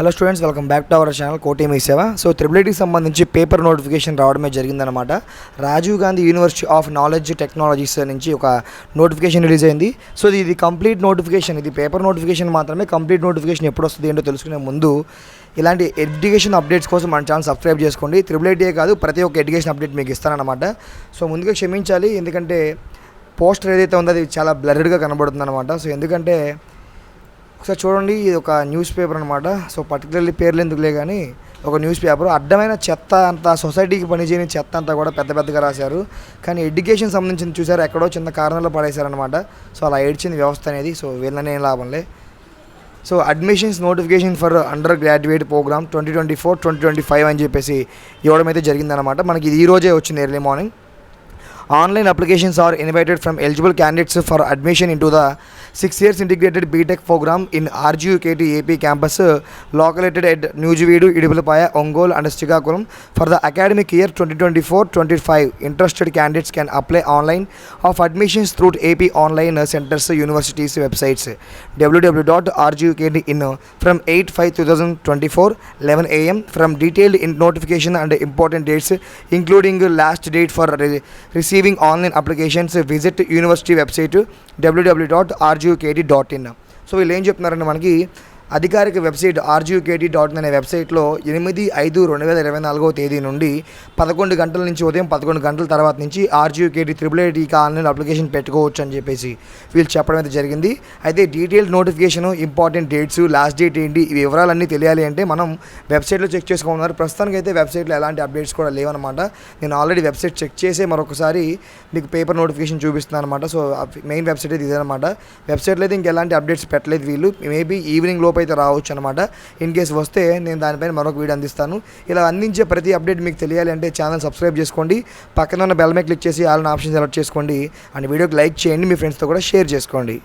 Hello students welcome back to our channel Koti Mee Seva. So త్రిబులిటీకి సంబంధించి paper notification రావడమే జరిగిందనమాట Rajiv Gandhi university of knowledge technologies నుంచి ఒక notification release అయింది. So ఇది complete notification. ఇది పేపర్ నోటిఫికేషన్ మాత్రమే. కంప్లీట్ నోటిఫికేషన్ ఎప్పుడు వస్తుంది ఏంటో తెలుసుకునే ముందు ఇలాంటి ఎడ్యుకేషన్ అప్డేట్స్ కోసం మన ఛానల్ సబ్స్క్రైబ్ చేసుకోండి. త్రిబుల్ ఐటీఏ కాదు ప్రతి ఒక్క ఎడ్యుకేషన్ అప్డేట్ మీకు ఇస్తానన్నమాట. సో ముందుగా క్షమించాలి. ఎందుకంటే పోస్టర్ ఏదైతే ఉందో అది చాలా బ్లర్డ్గా కనబడుతుందన్నమాట. సో ఎందుకంటే ఒకసారి చూడండి ఇది ఒక న్యూస్ పేపర్ అనమాట సో పర్టికులర్లీ పేర్లు ఎందుకులే కానీ ఒక న్యూస్ పేపర్. అడ్డమైన చెత్త అంతా సొసైటీకి పనిచేయని చెత్త అంతా కూడా పెద్ద పెద్దగా రాశారు. కానీ ఎడ్యుకేషన్ సంబంధించిన చూసారు ఎక్కడో చిన్న కారణంలో పడేశారనమాట సో అలా ఏడ్చింది వ్యవస్థ అనేది సో వీళ్ళనే లాభంలే so admissions notification for undergraduate program twenty twenty four twenty twenty five అని చెప్పేసి ఇవ్వడం అయితే జరిగిందనమాట మనకి ఇది ఈ రోజే వచ్చింది early morning online applications are invited from eligible candidates for admission into the six years integrated BTech program in RGUKT AP campus located at Nujuveedu, Idupalapaya, Ongol and Stigakulam. for the academic year 2024-25. Interested candidates can apply online of admissions through AP online centers universities websites www.rgukt.in from 8 5 2024 11 am from detailed notification and important dates including last date for re- receiving online applications visit university website www.rgukt.in date dot dot in. So వీళ్ళు ఏం చెప్తున్నారంటే మనకి అధికారిక website RGUKT dot అనే వెబ్సైట్లో ఎనిమిది ఐదు రెండు వేల ఇరవై నాలుగో తేదీ నుండి పదకొండు గంటల నుంచి ఉదయం పదకొండు గంటల తర్వాత నుంచి ఆర్జీయూకేటీ త్రిబుల్ ఐటీకి ఆన్లైన్ అప్లికేషన్ పెట్టుకోవచ్చు అని చెప్పేసి వీళ్ళు చెప్పడం అయితే జరిగింది. అయితే detail notification important dates last date ఏంటి ఈ వివరాలన్నీ తెలియాలి అంటే మనం వెబ్సైట్లో చెక్ చేసుకోమన్నారు. ప్రస్తుతానికి అయితే వెబ్సైట్లో ఎలాంటి అప్డేట్స్ కూడా లేవన్నమాట నేను ఆల్రెడీ వెబ్సైట్ చెక్ చేసే మరొకసారి మీకు పేపర్ నోటిఫికేషన్ చూపిస్తున్నాను అనమాట సో మెయిన్ వెబ్సైట్ అయితే ఇదేనమాట. వెబ్సైట్లో అయితే ఇంకెలాంటి అప్డేట్స్ పెట్టలేదు వీళ్ళు. మేబీ ఈవినింగ్ లోపు అయితే రావచ్చు అనమాట ఇన్ కేస్ వస్తే నేను దానిపైన మరొక వీడియో అందిస్తాను. ఇలా అందించే ప్రతి అప్డేట్ మీకు తెలియాలి అంటే ఛానల్ సబ్స్క్రైబ్ చేసుకోండి. పక్కన ఉన్న బెల్ మీద క్లిక్ చేసి ఆల్ ఆప్షన్ సెలెక్ట్ చేసుకోండి. అండ్ వీడియోకి లైక్ చేయండి. మీ ఫ్రెండ్స్తో కూడా షేర్ చేసుకోండి.